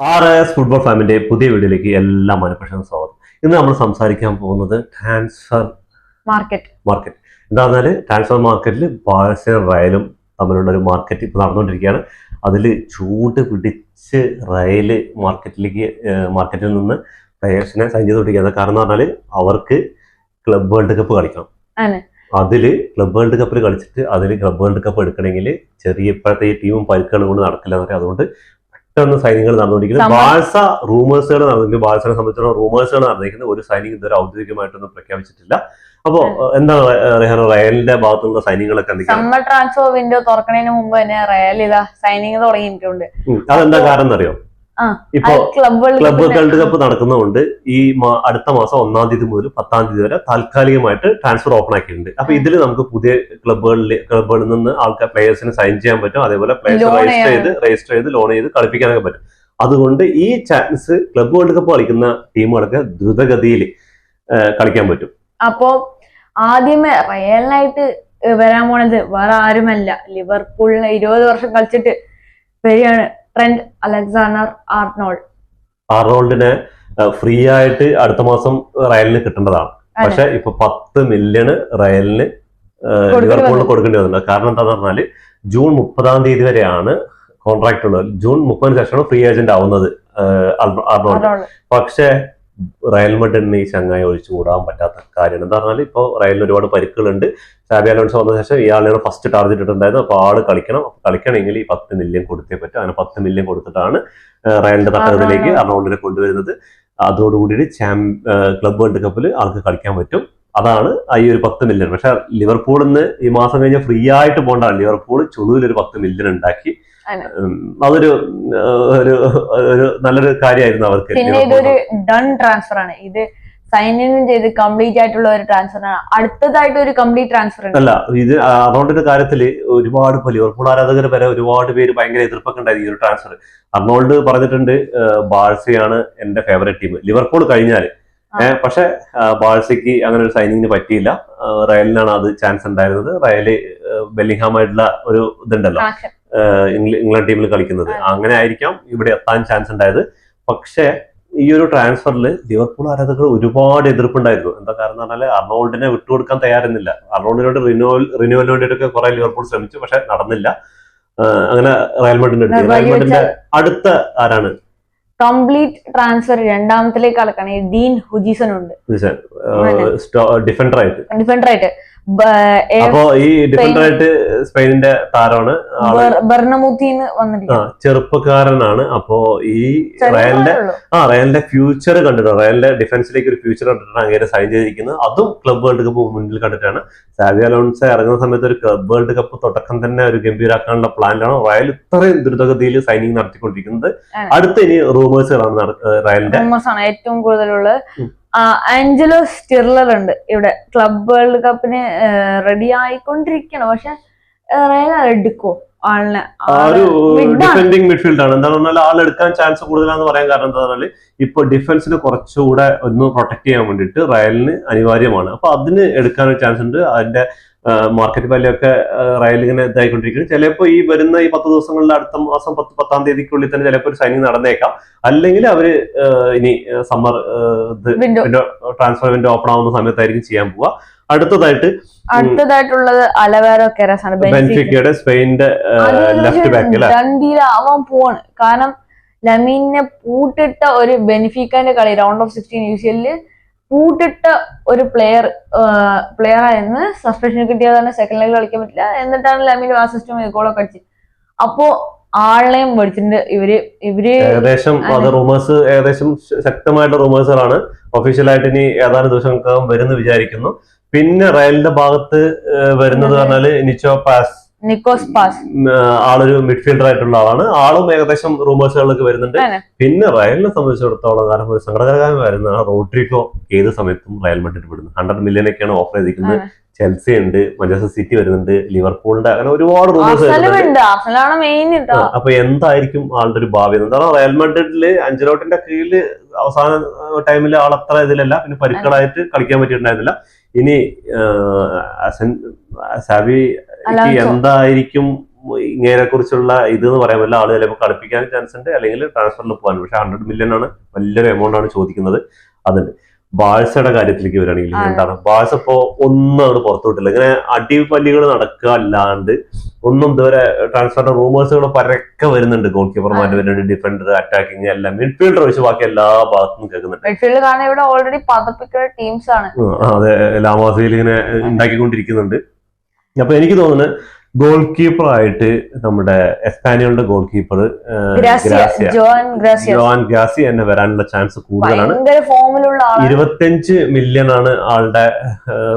R S football ഫാമിന്റെ പുതിയ വീഡിയോയിലേക്ക് എല്ലാ മനഃപ്രശ്നം സ്വാഗതം. ഇന്ന് നമ്മൾ സംസാരിക്കാൻ പോകുന്നത് ട്രാൻസ്ഫർ മാർക്കറ്റ് മാർക്കറ്റ്. എന്താ പറഞ്ഞാൽ ട്രാൻസ്ഫർ മാർക്കറ്റിൽ ബാഴ്സയും റയലും തമ്മിലുള്ള ഒരു മാർക്കറ്റ് ഇപ്പോൾ നടന്നുകൊണ്ടിരിക്കുകയാണ്. അതിൽ ചൂട് പിടിച്ച് റയൽ മാർക്കറ്റിലേക്ക് മാർക്കറ്റിൽ നിന്ന് പ്ലെയേഴ്സിനെ സൈൻ ചെയ്തുകൊണ്ടിരിക്കുകയാണ് കാരണം എന്ന് പറഞ്ഞാൽ അവർക്ക് ക്ലബ് വേൾഡ് കപ്പ് കളിക്കണം. അതിൽ അതിൽ ക്ലബ് വേൾഡ് കപ്പിൽ കളിച്ചിട്ട് അതിൽ ക്ലബ് വേൾഡ് കപ്പ് എടുക്കണമെങ്കിൽ ചെറിയ ഇപ്പോഴത്തെ ഈ ടീമും പരിക്കുകളും കൊണ്ട് നടക്കില്ല എന്നൊക്കെ അതുകൊണ്ട് പെട്ടെന്ന് സൈനികൾ നടന്നുകൊണ്ടിരിക്കുന്നത് ബാഴ്സ റൂമേഴ്സുകൾ നടന്നിരിക്കുന്നത് ബാഴ്സനെ സംബന്ധിച്ചിടത്തോളം റൂമേഴ്സുകൾ നടന്നിരിക്കുന്നത്. ഒരു സൈനിക ഇതുവരെ ഔദ്യോഗികമായിട്ടൊന്നും പ്രഖ്യാപിച്ചിട്ടില്ല. അപ്പോ എന്താണ് റെഹാൻ റയലിന്റെ ഭാഗത്തുള്ള സൈനികളൊക്കെ എന്തൊക്കെയാണ്? സമ്മർ ട്രാൻസ്ഫർ വിൻഡോ തുറക്കണതിന് മുമ്പ് തന്നെ റയൽ ഇതാ സൈനിക തുടങ്ങിയിട്ടുണ്ട്. അതെന്താ കാരണം ആ, ഇപ്പോ ക്ലബ് വേൾഡ് കപ്പ് നടക്കുന്നതുകൊണ്ട് ഈ അടുത്ത മാസം ഒന്നാം തീയതി മുതൽ പത്താം തീയതി വരെ താൽക്കാലികമായിട്ട് ട്രാൻസ്ഫർ ഓപ്പൺ ആക്കിയിട്ടുണ്ട്. അപ്പൊ ഇതിൽ നമുക്ക് പുതിയ ക്ലബുകളിൽ ക്ലബുകളിൽ നിന്ന് ആൾക്കാർ പ്ലേയേഴ്സിന് സൈൻ ചെയ്യാൻ പറ്റും. അതേപോലെ പ്ലേയേഴ്സ് രജിസ്റ്റർ ചെയ്ത് രജിസ്റ്റർ ചെയ്ത് ലോൺ ചെയ്ത് കളിപ്പിക്കാനൊക്കെ പറ്റും. അതുകൊണ്ട് ഈ ചാൻസ് ക്ലബ് വേൾഡ് കപ്പ് കളിക്കുന്ന ടീമുകളൊക്കെ ദ്രുതഗതിയിൽ കളിക്കാൻ പറ്റും. അപ്പോ ആദ്യമേ റയലിനായിട്ട് വരാൻ പോണത് വേറെ ആരുമല്ല. ലിവർപൂളിന് ഇരുപത് വർഷം കളിച്ചിട്ട് വരികയാണ്. Trent Alexander Arnold. ആർണോൾഡിനെ ഫ്രീ ആയിട്ട് അടുത്ത മാസം റയലിന് കിട്ടേണ്ടതാണ്. പക്ഷെ ഇപ്പൊ പത്ത് മില്യൺ റയലിന് ലിവർപൂളിന്. കൊടുക്കേണ്ടി വന്നിട്ടുണ്ട്. കാരണം എന്താന്ന് പറഞ്ഞാൽ ജൂൺ മുപ്പതാം തീയതി വരെയാണ് കോൺട്രാക്ട് ഉള്ളത്. ജൂൺ മുപ്പതിന് ശേഷമാണ് ഫ്രീ ഏജന്റ് ആവുന്നത് ആർണോൾഡ്. പക്ഷേ റയൽ മഡ്രിഡിന് ഈ ചങ്ങായി ഒഴിച്ചു കൂടാൻ പറ്റാത്ത കാര്യമാണ് എന്താ പറഞ്ഞാൽ ഇപ്പോൾ റയലിന് ഒരുപാട് പരിക്കുകളുണ്ട്. സാബി അലോൺസോ വന്ന ശേഷം ഇയാളെയാണ് ഫസ്റ്റ് ടാർഗറ്റ് ഇട്ടിട്ടുണ്ടായത് അപ്പോൾ ആൾ കളിക്കണം. കളിക്കണമെങ്കിൽ ഈ പത്ത് മില്യൺ കൊടുത്തേ പറ്റും. അങ്ങനെ പത്ത് മില്യൺ കൊടുത്തിട്ടാണ് റയലിന്റെ തട്ടകത്തിലേക്ക് അർണോൾഡിനെ കൊണ്ടുവരുന്നത്. അതോടുകൂടി ചാം ക്ലബ് വേൾഡ് കപ്പിൽ ആൾക്ക് കളിക്കാൻ പറ്റും. അതാണ് ഈ ഒരു പത്ത് മില്യൺ പക്ഷെ ലിവർപൂളിൽ നിന്ന് ഈ മാസം കഴിഞ്ഞാൽ ഫ്രീ ആയിട്ട് പോകേണ്ടതാണ് ലിവർപൂൾ ചുളുവിൽ ഒരു പത്ത് മില്യൺ ഉണ്ടാക്കി. അതൊരു ഒരു ഒരു നല്ലൊരു കാര്യമായിരുന്നു അവർക്ക്. പിന്നെ ഇതൊരു ഡൺ ട്രാൻസ്ഫർ ആണ്. ഇത് ഇൻ ചെയ്ത് കംപ്ലീറ്റ് ആയിട്ടുള്ള ഒരു ട്രാൻസ്ഫർ ആണ്. അടുത്തതായിട്ട് ഒരു കംപ്ലീറ്റ് ട്രാൻസ്ഫർ അല്ല ഇത് അർണോൾഡിന്റെ കാര്യത്തിൽ ഒരുപാട് ലിവർപൂൾ ആരാധകർ വരെ ഒരുപാട് പേര് ഭയങ്കര എതിർപ്പൊക്കെ ഉണ്ടായിരുന്നു ഈ ഒരു ട്രാൻസ്ഫർ അർണോൾഡ് പറഞ്ഞിട്ടുണ്ട് ബാഴ്സയാണ് എന്റെ ഫേവറേറ്റ് ടീം ലിവർപൂൾ കഴിഞ്ഞാൽ പക്ഷെ ബാഴ്സയ്ക്ക് അങ്ങനെ ഒരു സൈനിങ്ങിന് പറ്റിയില്ല. റയലിനാണ് അത് ചാൻസ് ഉണ്ടായിരുന്നത്. റയൽ ബെല്ലിംഗ്ഹാമായിട്ടുള്ള ഒരു ഇതുണ്ടല്ലോ. ഇംഗ്ലണ്ട് ടീമിൽ കളിക്കുന്നത്. അങ്ങനെ ആയിരിക്കാം ഇവിടെ എത്താൻ ചാൻസ് ഉണ്ടായത്. പക്ഷേ ഈ ഒരു ട്രാൻസ്ഫറിൽ ലിവർപൂൾ ആരാധകർ ഒരുപാട് എതിർപ്പുണ്ടായിരുന്നു. എന്താ കാരണം എന്ന് പറഞ്ഞാൽ അർണോൾഡിനെ വിട്ടുകൊടുക്കാൻ തയ്യാറുന്നില്ല. അർണോൾഡിനോട് റിന്യൂവൽ റിന്യൂവലിന് വേണ്ടിയിട്ടൊക്കെ കുറെ ലിവർപൂൾ ശ്രമിച്ചു പക്ഷെ നടന്നില്ല. അങ്ങനെ റയൽ അടുത്ത് റയൽ അടുത്ത ആരാണ്? കംപ്ലീറ്റ് ട്രാൻസ്ഫർ രണ്ടാമത്തിലേക്ക് കടക്കണേ ഡീൻ ഹുജീസൺ. ഉണ്ട് ഡിഫൻഡർ ആയിട്ട്. ഡിഫൻഡർ ആയിട്ട്. അപ്പോ ഈ ഡിഫറെന്റ് ആയിട്ട് സ്പെയിനിന്റെ താരമാണ് ബെർണമൂത്തിന്ന് വന്നിരിക്കുന്നത് ചെറുപ്പക്കാരനാണ്. അപ്പോ ഈ റയലിന്റെ ആ റയലിന്റെ ഫ്യൂച്ചർ കണ്ടിട്ടാണ് റയലിന്റെ ഡിഫൻസിലേക്ക് ഒരു ഫ്യൂച്ചർ കണ്ടിട്ടാണ് അങ്ങനെ സൈൻ ചെയ്തിരിക്കുന്നത്. അതും ക്ലബ് വേൾഡ് കപ്പ് മുന്നിൽ കണ്ടിട്ടാണ്. സാവി അലോൺസ് ഇറങ്ങുന്ന സമയത്ത് ഒരു ക്ലബ് വേൾഡ് കപ്പ് തുടക്കം തന്നെ ഒരു ഗംഭീരാക്കാനുള്ള പ്ലാനിലാണ് റയൽ ഇത്രയും ദ്രുതഗതിയിൽ സൈനിങ് നടത്തിക്കൊണ്ടിരിക്കുന്നത്. അടുത്ത ഇനി റൂമേഴ്സുകളാണ് റയലിന്റെ. ഏറ്റവും കൂടുതലുള്ള ആഞ്ചലോ സ്റ്റിർലർ ഉണ്ട്. ഇവിടെ ക്ലബ് വേൾഡ് കപ്പിന് റെഡി ആയിക്കൊണ്ടിരിക്കണം പക്ഷെ റയൽ എടുക്കോ? ആളിനെ. ഡിഫെൻഡിങ് മിഡ്ഫീൽഡ് ആണ്. എന്താണെന്ന് പറഞ്ഞാൽ ആൾ എടുക്കാൻ ചാൻസ് കൂടുതലാന്ന് പറയാൻ കാരണം എന്താ പറഞ്ഞാൽ ഇപ്പൊ ഡിഫൻസിന് കുറച്ചുകൂടെ ഒന്ന് പ്രൊട്ടക്ട് ചെയ്യാൻ വേണ്ടിയിട്ട് റയലിന് അനിവാര്യമാണ്. അപ്പൊ അതിന് എടുക്കാൻ ചാൻസ് ഉണ്ട്. അതിന്റെ മാർക്കറ്റ് വാല്യൂ ഒക്കെ റയൽ ഇങ്ങനെ ഇതായിക്കൊണ്ടിരിക്കുന്നു. ചിലപ്പോൾ ഈ വരുന്ന ഈ പത്ത് ദിവസങ്ങളിൽ അടുത്ത മാസം പത്ത് പത്താം തീയതിക്കുള്ളിൽ തന്നെ ചിലപ്പോൾ ഒരു സൈനിങ് നടന്നേക്കാം. അല്ലെങ്കിൽ അവർ ഇനി സമ്മർ. ട്രാൻസ്ഫർ വിൻഡോ ഓപ്പൺ ആവുന്ന സമയത്തായിരിക്കും ചെയ്യാൻ പോവുക. അടുത്തതായിട്ട് അടുത്തതായിട്ടുള്ളത് അലവേറോ കെറസ് ആണ് ബെൻഫിക്ക. ബെൻഫിക്കയുടെ സ്പെയിന്റെ ലെഫ്റ്റ് ബാക്ക് അല്ലെ ആവാൻ പോവാണ്. കാരണം ലമീനെ പൂട്ടിട്ട ഒരു ബെനിഫിക്കന്റെ കളി round of sixteen U C എല്ലിൽ പൂട്ടിട്ട ഒരു പ്ലെയർ പ്ലെയർ ആയിരുന്നു. സസ്പെൻഷൻ കിട്ടിയതാണ് സെക്കൻഡ് ലെഗിൽ കളിക്കാൻ പറ്റില്ല. എന്നിട്ടാണ് ലമിൻ ആ സിസ്റ്റം ഗോളൊക്കെ അടിച്ചത് അപ്പോ ആളെയും പഠിച്ചിട്ടുണ്ട് ഇവർ ഇവർ ഏകദേശം അത്. റൂമേഴ്സ് ഏകദേശം ശക്തമായിട്ട് റൂമേഴ്സുകളാണ് ഒഫീഷ്യലായിട്ട് ഇനി ഏതാനും ദിവസങ്ങൾക്കകം വരുന്നു വിചാരിക്കുന്നു. പിന്നെ റയലിന്റെ ഭാഗത്ത് വരുന്നത് പറഞ്ഞാൽ നിച്ചോ പാസ് നിക്കോസ് പാസ് ആളൊരു മിഡ്ഫീൽഡർ ആയിട്ടുള്ള ആളാണ്. ആളും ഏകദേശം റൂമേഴ്സുകളിലൊക്കെ വരുന്നുണ്ട്. പിന്നെ റയലിനെ സംബന്ധിച്ചിടത്തോളം കാരണം ഒരു സങ്കടകരമായിരുന്ന റോഡ്രിഗോ ഏത് സമയത്തും റയൽ മഡ്രിഡ് വിടുന്നു. ഹൺഡ്രഡ് മില്യൺ ഒക്കെയാണ് ഓഫർ ചെയ്തിരിക്കുന്നത്. ചെൽസി ഉണ്ട് മഞ്ചസ്റ്റർ സിറ്റി വരുന്നുണ്ട് ലിവർപൂളിന്റെ അങ്ങനെ ഒരുപാട് റൂമേഴ്സ് അപ്പൊ എന്തായിരിക്കും ആളുടെ ഒരു ഭാവി? എന്താണ് റയൽ മഡ്രിഡിൽ അഞ്ചലോട്ടിന്റെ കീഴിൽ അവസാന ടൈമിൽ ആൾ അത്ര ഇതിലല്ല. പിന്നെ പരിക്കളായിട്ട് കളിക്കാൻ പറ്റിയിട്ടുണ്ടായിരുന്നില്ല. ഇനി സാബി. എന്തായിരിക്കും ഇങ്ങനെ കുറിച്ചുള്ള ഇത് എന്ന് പറയാൻ വല്ല ആൾ ചിലപ്പോൾ കളിപ്പിക്കാൻ ചാൻസ് ഉണ്ട് അല്ലെങ്കിൽ ട്രാൻസ്ഫറിൽ പോകാൻ. പക്ഷെ ഹൺഡ്രഡ് മില്യൺ ആണ് വലിയൊരു എമൗണ്ട് ആണ് ചോദിക്കുന്നത്. അതുണ്ട്. ബാഴ്സയുടെ കാര്യത്തിലേക്ക് വരികയാണെങ്കിൽ എന്താണ്? ബാഴ്സ ഇപ്പോ ഒന്നും അവിടെ പുറത്തുവിട്ടില്ല ഇങ്ങനെ അടിപല്ലികൾ നടക്കുക അല്ലാണ്ട് ഒന്നും ഇതുവരെ ട്രാൻസ്ഫറിന്റെ റൂമേഴ്സുകൾ പരക്കെ വരുന്നുണ്ട്. ഗോൾ കീപ്പർമാർ വരുന്നുണ്ട്. ഡിഫൻഡർ അറ്റാക്കിംഗ് എല്ലാം. മിഡ്ഫീൽഡർ ഒഴിച്ച് ബാക്കി എല്ലാ ഭാഗത്തും കേൾക്കുന്നുണ്ട്. മിഡ്ഫീൽഡ് കാരണം ഇവിടെ ഓൾറെഡി പതപ്പിക്കുന്ന ടീംസ് ആണ്. അതെ. ലാമാസയിൽ ഇങ്ങനെ ഉണ്ടാക്കിക്കൊണ്ടിരിക്കുന്നുണ്ട്. അപ്പൊ എനിക്ക് തോന്നുന്നത് ഗോൾ കീപ്പർ ആയിട്ട് നമ്മുടെ എസ്പാനിയോളുടെ ഗോൾ കീപ്പർ ജോൻ ഗ്യാസി എന്നെ വരാനുള്ള ചാൻസ് കൂടുതലാണ്. ഇരുപത്തിയഞ്ച് മില്യൺ ആണ് ആളുടെ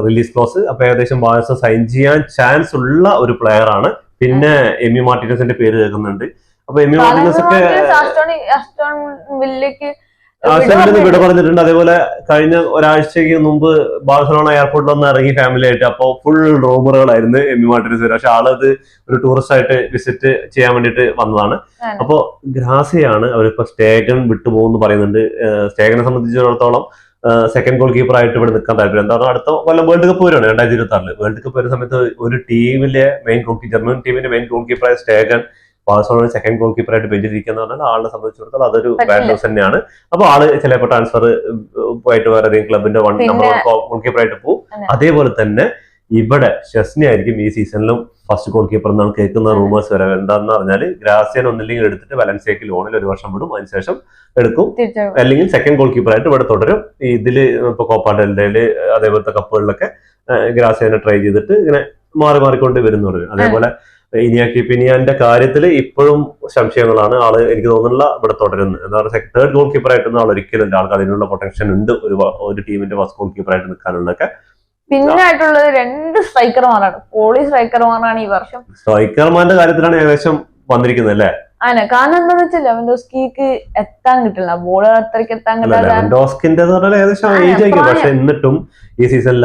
റിലീസ് ക്ലോസ് അപ്പൊ ഏകദേശം ബാഴ്സ സൈൻ ചെയ്യാൻ ചാൻസ് ഉള്ള ഒരു പ്ലെയർ ആണ്. പിന്നെ എമി മാർട്ടിനസിന്റെ പേര് കേൾക്കുന്നുണ്ട്. അപ്പൊ എമി മാർട്ടിനസ് ഒക്കെ നിന്ന് വിട പറഞ്ഞിട്ടുണ്ട് അതേപോലെ കഴിഞ്ഞ ഒരാഴ്ചക്ക് മുമ്പ് ബാഴ്സലോണ എയർപോർട്ടിൽ ഒന്ന് ഇറങ്ങി ഫാമിലി ആയിട്ട് അപ്പോൾ ഫുൾ റൂമറുകളായിരുന്നു എം മാർട്ടിനസ് വരെ. പക്ഷെ ആളത് ഒരു ടൂറിസ്റ്റ് ആയിട്ട് വിസിറ്റ് ചെയ്യാൻ വേണ്ടിയിട്ട് വന്നതാണ്. അപ്പോ ഗ്രാസിയാണ് അവരിപ്പോ സ്റ്റേഗൻ വിട്ടുപോകുന്നു പറയുന്നുണ്ട്. സ്റ്റേഗനെ സംബന്ധിച്ചിടത്തോളം സെക്കൻഡ് ഗോൾ കീപ്പർ ആയിട്ട് ഇവിടെ നിൽക്കാൻ താല്പര്യം. എന്താ പറഞ്ഞാൽ അടുത്ത കൊല്ലം വേൾഡ് കപ്പ് വരികയാണ് രണ്ടായിരത്തി ഇരുപത്തി ആറിൽ വേൾഡ് കപ്പ് വരുന്ന സമയത്ത് ഒരു ടീമിലെ മെയിൻ ഗോൾ ജർമ്മൻ ടീമിന്റെ മെയിൻ ഗോൾ കീപ്പറായ സ്റ്റേഗൻ ബാഴ്സലോണ സെക്കൻഡ് ഗോൾ കീപ്പറായിട്ട് ബെഞ്ചിലിരിക്കുന്ന പറഞ്ഞാൽ ആളിനെ സംബന്ധിച്ചിടത്തോളം അതൊരു വാൻഡോസ് ബാഡ് ന്യൂസ് തന്നെയാണ്. അപ്പൊ ആൾ ചിലപ്പോൾ ട്രാൻസ്ഫർ പോയിട്ട് വേറെ ഏതെങ്കിലും ക്ലബിന്റെ വൺ നമ്പർ വൺ ഗോൾ കീപ്പറായിട്ട് പോകും അതേപോലെ തന്നെ ഇവിടെ ഷെസ്നി ആയിരിക്കും ഈ സീസണിലും ഫസ്റ്റ് ഗോൾ കീപ്പർ എന്നാണ് കേൾക്കുന്ന. റൂമേഴ്സ് വരെ. എന്താന്ന് പറഞ്ഞാൽ ഗ്രാസിയൻ ഒന്നില്ലെങ്കിൽ എടുത്തിട്ട് വലൻസിയക്ക് ലോണിൽ ഒരു വർഷം വിടും. അതിനുശേഷം എടുക്കും. അല്ലെങ്കിൽ സെക്കൻഡ് ഗോൾ കീപ്പർ ആയിട്ട് ഇവിടെ തുടരും. ഇതിൽ ഇപ്പൊ കോപ്പാഡലിൽ അതേപോലത്തെ കപ്പുകളിലൊക്കെ ഗ്രാസിയനെ ട്രൈ ചെയ്തിട്ട് ഇങ്ങനെ മാറി മാറിക്കൊണ്ട് വരുന്നുണ്ട് അതേപോലെ ഇനിയാക്കി പിനിയാന്റെ കാര്യത്തിൽ ഇപ്പോഴും സംശയങ്ങളാണ്. ആൾ എനിക്ക് തോന്നുന്നില്ല ഇവിടെ തുടരുന്നത് എന്താ പറയുക തേർഡ് ഗോൾ കീപ്പർ ആയിട്ടൊന്നും ആൾ ഒരിക്കലും. ആൾക്ക് അതിനുള്ള പൊട്ടൻഷ്യൽ ഉണ്ട്. ഒരു ഒരു ടീമിന്റെ ഫസ്റ്റ് ഗോൾ കീപ്പർ ആയിട്ട് നിൽക്കാനുള്ളതൊക്കെ. പിന്നെ ആയിട്ടുള്ളത് രണ്ട് സ്ട്രൈക്കർമാരാണ് പോളി സ്ട്രൈക്കർമാരാണ് ഈ വർഷം. സ്ട്രൈക്കർമാരുടെ കാര്യത്തിലാണ് ഏകദേശം വന്നിരിക്കുന്നത് അല്ലേ? ആണ് കാരണം എന്താന്ന് വെച്ചാൽ ലെവൻഡോസ്കിക്ക് എത്താൻ കിട്ടില്ല ബോൾ അത്രയ്ക്ക് എത്താൻ ലെവൻഡോസ്കിന്റെ എന്ന് പറഞ്ഞാൽ ഏകദേശം ഏജ് ആയിരിക്കും പക്ഷെ എന്നിട്ടും ഈ സീസൺ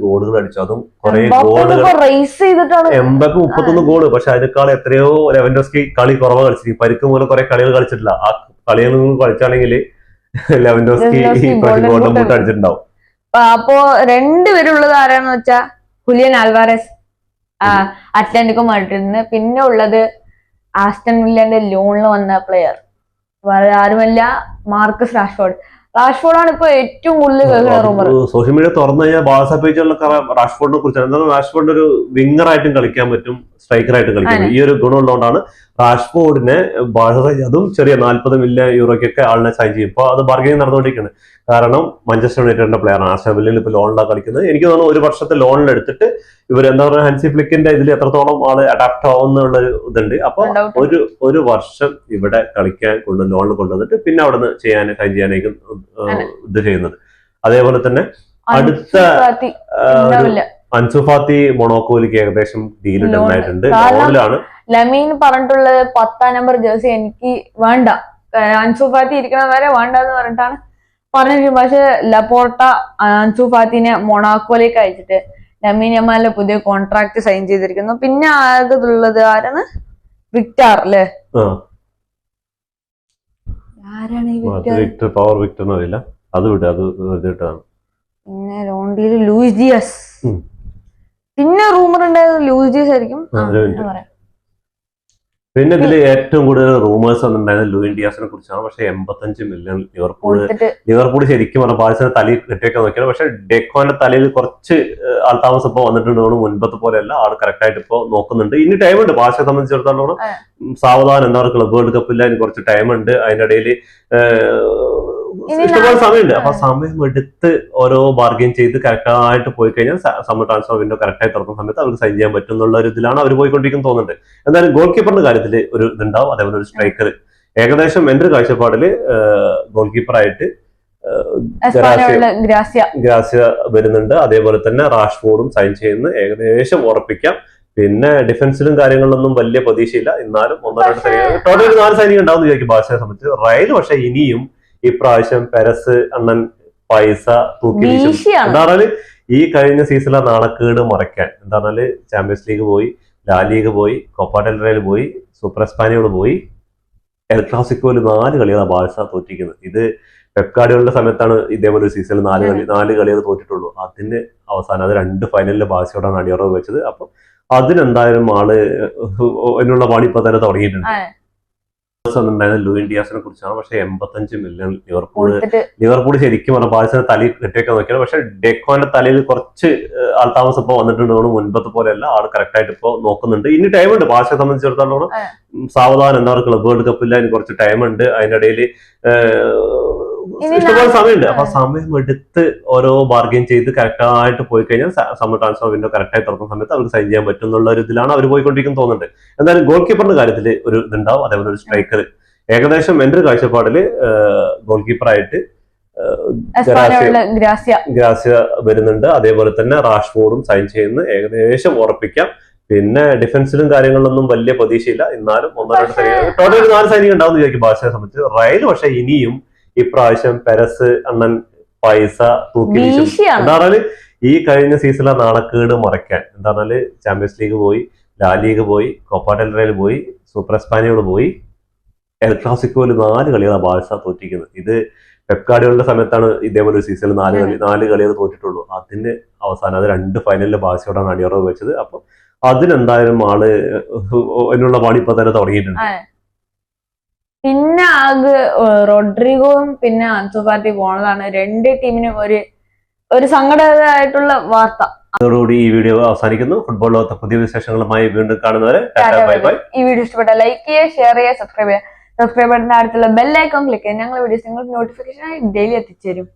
ഗോളുകൾ അടിച്ചു. അതും കുറെ ഗോളുകൾ റേസ് ചെയ്തിട്ടാണ്. എൺപത് മുപ്പത്തൊന്ന് ഗോൾ പക്ഷെ അതിനേക്കാൾ എത്രയോ ലെവൻഡോസ്കി കളി കുറവ് കളിച്ചിരിക്കും പരിക്ക് മൂലം കുറെ കളികൾ കളിച്ചിട്ടില്ല. ആ കളികൾ കളിച്ചാണെങ്കിൽ ലെവൻഡോസ്കി ഗോൾഡൻ ബൂട്ട് അടിച്ചിട്ടുണ്ടാവും. അപ്പൊ- അപ്പോ രണ്ടുപേരുള്ളത് ആരാന്ന് വെച്ചാ ഹുലിയൻ ആൽവാരസ് അറ്റ്ലാന്റിക്കോ മാഡ്രിഡിന്. പിന്നെ ഉള്ളത് ആസ്റ്റൺ വില്ലന്റെ ലോണിൽ വന്ന പ്ലെയർ വേറെ ആരുമല്ല. Marcus Rashford. റാഷ്ഫോർഡ് ആണ് ഇപ്പൊ ഏറ്റവും കൂടുതൽ കേൾക്കുന്ന റൂമർ സോഷ്യൽ മീഡിയ തുറന്നു കഴിഞ്ഞാൽ വാട്സാപ്പ് പേജുകളിലൊക്കെ റാഷ്ഫോർഡിനെ കുറിച്ച് എന്താണ് റാഷ്ഫോർഡ് ഒരു വിങ്ങറായിട്ടും കളിക്കാൻ പറ്റും. സ്ട്രൈക്കർ കളിക്കുന്നത്. ഈ ഒരു ഗുണമുള്ളതുകൊണ്ടാണ് റാഷ്ഫോർഡിനെ വളരെ അതും ചെറിയ നാല്പത് മില്യൺ യൂറോയ്ക്കൊക്കെ ആളിനെ സൈൻ ചെയ്യും. ഇപ്പോൾ അത് ബാർഗനിങ് നടന്നുകൊണ്ടിരിക്കുകയാണ്. കാരണം മഞ്ചസ്റ്റർ യുണൈറ്റഡിന്റെ പ്ലെയർ ആണ്. ആസ്റ്റർ വില്ലിൽ ഇപ്പോൾ ലോണിലാണ് കളിക്കുന്നത്. എനിക്ക് തോന്നുന്നു ഒരു വർഷത്തെ ലോണിൽ എടുത്തിട്ട് ഇവർ എന്താ പറയുക ഹൻസി ഫ്ലിക്കിന്റെ ഇതിൽ എത്രത്തോളം ആൾ അഡാപ്റ്റ് ആവുന്നുള്ള ഇതുണ്ട്. അപ്പൊ ഒരു ഒരു വർഷം ഇവിടെ കളിക്കാൻ കൊണ്ട് ലോണിൽ കൊണ്ടുവന്നിട്ട് പിന്നെ അവിടെ നിന്ന് ചെയ്യാൻ സൈൻ ചെയ്യാനായിരിക്കും ഇത് ചെയ്യുന്നത്. അതേപോലെ തന്നെ അടുത്ത ആ, ഒരു ഉണ്ടാവില്ല അൻസു ഫാത്തി മൊണോക്കോയിലേക്ക് ഏകദേശം ഡീൽ. ഉണ്ടായിട്ടുണ്ട്. ലോണിലാണ്. ലമീൻ പറഞ്ഞിട്ടുള്ളത് പത്താം നമ്പർ ജേഴ്സി എനിക്ക് വേണ്ട. അൻസുഫാത്തി ഇരിക്കണ വരെ വേണ്ട എന്ന് പറഞ്ഞിട്ടാണ് പറഞ്ഞു പക്ഷെ ലപ്പോർട്ട അൻസുഫാത്തിനെ മൊണാക്കോലേക്ക് മൊണാക്കോയിലേക്ക് അയച്ചിട്ട് ലമീൻ യമാലിന്റെ പുതിയ കോൺട്രാക്ട് സൈൻ ചെയ്തിരിക്കുന്നു. പിന്നെ ആകത്തുള്ളത് ആരാണ്? വിക്ടാർ അല്ലേ? ആരാണ് വിക്ടർ? പവർ വിക്ടർ അറിയില്ല. അത് വിട്ട് അത് പിന്നെ ലോണ്ടിയിൽ ലൂയിസ് ഡിയസ്. പിന്നെ റൂമർ ഉണ്ടായത് ലൂയിസ് ഡിയസ് ആയിരിക്കും. പിന്നെ ഇതിൽ ഏറ്റവും കൂടുതൽ റൂമേഴ്സ് വന്നിട്ടുണ്ടായത് ലൂയിൻ ഡിയാസിനെ കുറിച്ചാണ്. പക്ഷെ എൺപത്തഞ്ച് മില്യൺ ലിവർപൂൾ ലിവർപൂൾ ശരിക്കും പറഞ്ഞാൽ ബാഴ്സയുടെ തലയിൽ കെട്ടിയൊക്കെ നോക്കിയാണ്. പക്ഷെ ഡെക്കോന്റെ തലയിൽ കുറച്ച് ആൾ താമസം ഇപ്പോൾ വന്നിട്ടുണ്ട്. മുൻപത്തെ പോലെയല്ല. ആൾ കറക്റ്റ് ആയിട്ട് ഇപ്പോൾ നോക്കുന്നുണ്ട്. ഇനി ടൈം ഉണ്ട്. ബാഴ്സയെ സംബന്ധിച്ചിടത്തോളം. സാവധാനം. എന്താ പറയുക ക്ലബ് വേൾഡ് കപ്പില്ല ഇനി കുറച്ച് ടൈം ഉണ്ട്. അതിനിടയിൽ ഇഷ്ടംപോലെ സമയമുണ്ട്. അപ്പൊ സമയം എടുത്ത് ഓരോ ബാർഗെയിൻ ചെയ്ത് കറക്റ്റായിട്ട് പോയി കഴിഞ്ഞാൽ സമ്മർ ട്രാൻസ്ഫർ വിൻഡോ കറക്റ്റായി തുറക്കുന്ന സമയത്ത് അവർക്ക് സൈൻ ചെയ്യാൻ പറ്റും എന്നുള്ള ഒരു ഇതിലാണ് അവർ പോയിക്കൊണ്ടിരിക്കുന്നത് തോന്നുന്നുണ്ട്. എന്തായാലും ഗോൾ കീപ്പറിന്റെ കാര്യത്തിൽ ഒരു ഇതുണ്ടാവും. അതേപോലെ ഒരു സ്ട്രൈക്കർ ഏകദേശം എന്റെ ഒരു കാഴ്ചപ്പാടിൽ ഗോൾ കീപ്പറായിട്ട് ഗ്രാസിയ വരുന്നുണ്ട്. അതേപോലെ തന്നെ റാഷ്ഫോർഡും സൈൻ ചെയ്യുന്നു. ഏകദേശം ഉറപ്പിക്കാം. പിന്നെ ഡിഫൻസിലും കാര്യങ്ങളിലൊന്നും വലിയ പ്രതീക്ഷയില്ല. എന്നാലും ഒന്നോ രണ്ട് സൈനിക ടോട്ടൽ ഒരു നാല് സൈനിക ഉണ്ടാവും വിചാരിക്കും. ഭാഷയെ സംബന്ധിച്ച്. റയൽ പക്ഷെ ഇനിയും ഇപ്രാവശ്യം പെരസ് അണ്ണൻ പൈസ തൂക്കി വീശും വീശിയാണ് എന്താ പറഞ്ഞാൽ ഈ കഴിഞ്ഞ സീസണിലെ നാണക്കേട് മറയ്ക്കാൻ എന്താണെന്നാൽ ചാമ്പ്യൻസ് ലീഗ് പോയി ലാ ലീഗ് പോയി കോപ്പ ഡെൽറയിൽ പോയി സൂപ്പർ എസ്പാനിയോട് പോയി എൽ ക്ലാസിക്കോയിൽ നാല് കളികളാണ് ബാഴ്സ തോറ്റിരിക്കുന്നത് ഇത് പെപ്കാർഡികളുടെ സമയത്താണ് ഇതേപോലെ ഒരു സീസണിൽ നാല് കളി നാല് കളികൾ തോറ്റിട്ടുള്ളൂ അതിന് അവസാനം അത് രണ്ട് ഫൈനലിൽ ബാഴ്സയോടാണ് അടിയറവ് വെച്ചത് അപ്പൊ അതിനെന്തായാലും ആൾ അതിനുള്ള പണി ഇപ്പൊ തന്നെ തുടങ്ങിയിട്ടുണ്ട് ഉണ്ടായിരുന്നത് ലൂയിൻ ഡിയാസിനെ കുറിച്ചാണ്. പക്ഷെ എൺപത്തഞ്ച് മില്യൺ ലിവർപൂൾ ലിവർപൂൾ ശരിക്കും പറഞ്ഞ ബാഴ്സയുടെ തലയിൽ കെട്ടിയൊക്കെ നോക്കിയാണ്. പക്ഷെ ഡെക്കോന്റെ തലയിൽ കുറച്ച് ആൾ ആൾതാമസം ഇപ്പൊ വന്നിട്ടുണ്ട്. മുൻപത്തെ പോലെയല്ല. ആൾ കറക്റ്റ് ആയിട്ട് ഇപ്പൊ നോക്കുന്നുണ്ട്. ഇനി ടൈം ഉണ്ട്. ബാഴ്സയെ സംബന്ധിച്ചിടത്തോളം സാവധാനം. എന്താ പറയുക ക്ലബ് വേൾഡ് കപ്പില്ല ഇനി കുറച്ച് ടൈം ഉണ്ട്. അതിന്റെ ഇടയിൽ ഇനി ഇഷ്ടംപോലെ സമയമുണ്ട്. അപ്പൊ സമയം എടുത്ത് ഓരോ ബാർഗെയിൻ ചെയ്ത് കറക്റ്റ് ആയിട്ട് പോയി കഴിഞ്ഞാൽ സമ്മർ ട്രാൻസ്ഫർ വിൻഡോ കറക്റ്റ് ആയി തുറക്കുന്ന സമയത്ത് അവർക്ക് സൈൻ ചെയ്യാൻ പറ്റും എന്നുള്ള ഒരു ഇതിലാണ് അവർ പോയിക്കൊണ്ടിരിക്കുന്നത് തോന്നുന്നുണ്ട്. എന്തായാലും ഗോൾ കീപ്പറിന്റെ കാര്യത്തിൽ ഒരു ഇതുണ്ടാവും. അതേപോലെ ഒരു സ്ട്രൈക്കർ ഏകദേശം എന്റെ ഒരു കാഴ്ചപ്പാടിൽ ഗോൾ കീപ്പറായിട്ട് ഗ്രാസ്യ വരുന്നുണ്ട്. അതേപോലെ തന്നെ റാഷ്ഫോർഡും സൈൻ ചെയ്യുന്ന. ഏകദേശം ഉറപ്പിക്കാം. പിന്നെ ഡിഫൻസിലും കാര്യങ്ങളിലൊന്നും വലിയ പ്രതീക്ഷയില്ല. എന്നാലും ഒന്നോ രണ്ട് സൈനിക ടോട്ടൽ നാല് സൈനിക ഉണ്ടാവും വിചാരിക്കും ഭാഷയെ സംബന്ധിച്ച്. റയൽ പക്ഷെ ഇനിയും ഇപ്രാവശ്യം പെരസ് അണ്ണൻ പൈസ തൂക്കി എന്താണെങ്കിൽ എന്താ പറഞ്ഞാൽ ഈ കഴിഞ്ഞ സീസണിലെ നാണക്കേട് മറയ്ക്കാൻ എന്താ പറഞ്ഞാൽ ചാമ്പ്യൻസ് ലീഗ് പോയി ലാ ലീഗ് പോയി കോപ്പ ഡെൽറയിൽ പോയി സൂപ്പർ എസ്പാനിയോട് പോയി എൽ ക്ലാസിക്കോയിൽ നാല് കളികളാണ് ബാഴ്സ തോറ്റിരിക്കുന്നത് ഇത് പെപ്കാർഡുകളുടെ സമയത്താണ് ഇതേപോലെ ഒരു സീസണിൽ നാല് കളി നാല് കളികൾ തോറ്റിട്ടുള്ളൂ അതിന്റെ അവസാനം അത് രണ്ട് ഫൈനലിൽ ബാഴ്സയോടാണ് അടിയറവ് വെച്ചത് അപ്പൊ അതിനെന്തായാലും ആൾ അതിനുള്ള പണി ഇപ്പൊ തന്നെ തുടങ്ങിയിട്ടുണ്ട്. പിന്നെ ആകെ റോഡ്രിഗോയും പിന്നെ അൻസുപാർട്ടി പോണതാണ് രണ്ട് ടീമിനും ഒരു ഒരു സങ്കടകരമായിട്ടുള്ള വാർത്ത. അതോടുകൂടി ഈ വീഡിയോ അവസാനിക്കുന്നു. ഫുട്ബോൾ ലോകത്തെ പുതിയ വിശേഷങ്ങളുമായി വീണ്ടും കാണുന്നവരെ ഈ വീഡിയോ ഇഷ്ടപ്പെട്ട ലൈക്ക് ചെയ്യുക ഷെയർ ചെയ്യുക സബ്സ്ക്രൈബ് ചെയ്യുക. സബ്സ്ക്രൈബ് ബട്ടന്റെ അടുത്തുള്ള ബെല്ലൈക്കോൺ ക്ലിക്ക് ചെയ്യുക. ഞങ്ങൾ വീഡിയോസ് നിങ്ങൾക്ക് നോട്ടിഫിക്കേഷൻ ആയി ഡെയിലി എത്തിച്ചേരും.